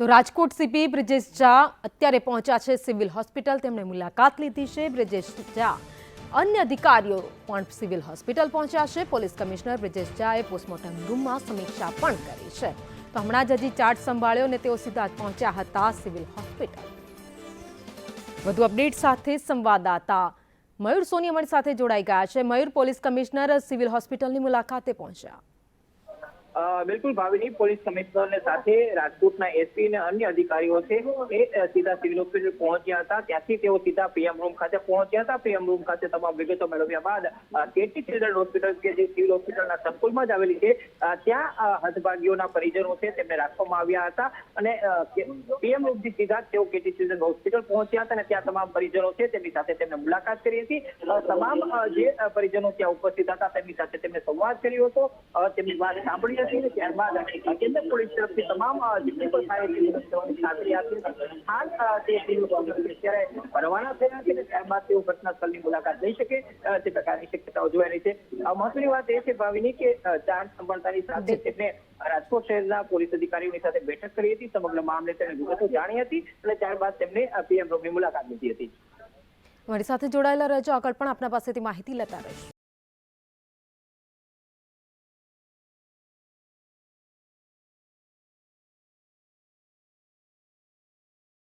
તો રાજકોટ સીપી બ્રિજેશ ઝા અત્યારે પહોંચ્યા છે સિવિલ હોસ્પિટલ. તેમણે મુલાકાત લીધી છે બ્રિજેશ ઝા. અન્ય અધિકારીઓ પણ સિવિલ હોસ્પિટલ પહોંચ્યા છે. પોલીસ કમિશનર બ્રિજેશ ઝાએ પોસ્ટમોર્ટમ રૂમમાં સમીક્ષા પણ કરી છે. તો હમણાં જ હજી ચાર્જ સંભાળ્યો અને તેઓ સીધા જ પહોંચ્યા હતા સિવિલ હોસ્પિટલ. વધુ અપડેટ સાથે સંવાદદાતા મયુર સોની અમારી સાથે જોડાઈ ગયા છે. મયુર, પોલીસ કમિશનર સિવિલ હોસ્પિટલની મુલાકાતે પહોંચ્યા. બિલકુલ ભાવિની પોલીસ કમિશનર સાથે રાજકોટના એસપી અને અન્ય અધિકારીઓ છે એ સીધા સિવિલ હોસ્પિટલ પહોંચ્યા હતા. ત્યાંથી તેઓ સીધા પીએમ રૂમ ખાતે પહોંચ્યા હતા. પીએમ રૂમ ખાતે તમામ વિગતો મેળવ્યા બાદ કેટી ચિલ્ડ્રન હોસ્પિટલ કે જે સિવિલ હોસ્પિટલના સંકુલમાં જ આવેલી છે ત્યાં હતભાગીઓના પરિજનો છે તેમને રાખવામાં આવ્યા હતા. અને પીએમ રૂમથી સીધા તેઓ કેટી ચિલ્ડ્રન હોસ્પિટલ પહોંચ્યા હતા અને ત્યાં તમામ પરિજનો છે તેમની સાથે તેમને મુલાકાત કરી હતી. તમામ જે પરિજનો ત્યાં ઉપસ્થિત હતા તેમની સાથે તેમને સંવાદ કર્યો હતો. તેમની વાત સાંભળી હતી ધ્યાનમાં રાખી કેન્દ્ર પોલીસ તરફથી તમામ જેટલી પણ એટલી કરવાની ખાતરી આપી હાલ તે અત્યારે રવાના થયા છે અને ત્યારબાદ તેઓ ઘટના મુલાકાત લઈ શકે તે પ્રકારની શક્યતાઓ જોવાઈ રહી છે. મહત્વની વાત એ છે ભાવિની કે ચાર્જ સંભાળતાની સાથે તેમને રાજકોટ શહેરના પોલીસ અધિકારીઓની સાથે બેઠક કરી હતી, સમગ્ર મામલે તેમને વિગતો જાણી હતી અને ત્યારબાદ તેમને પીએમ રોગની મુલાકાત લીધી હતી. મારી સાથે જોડાયેલા રહેજો, આગળ પણ આપના પાસેથી માહિતી લેતા રહીશું.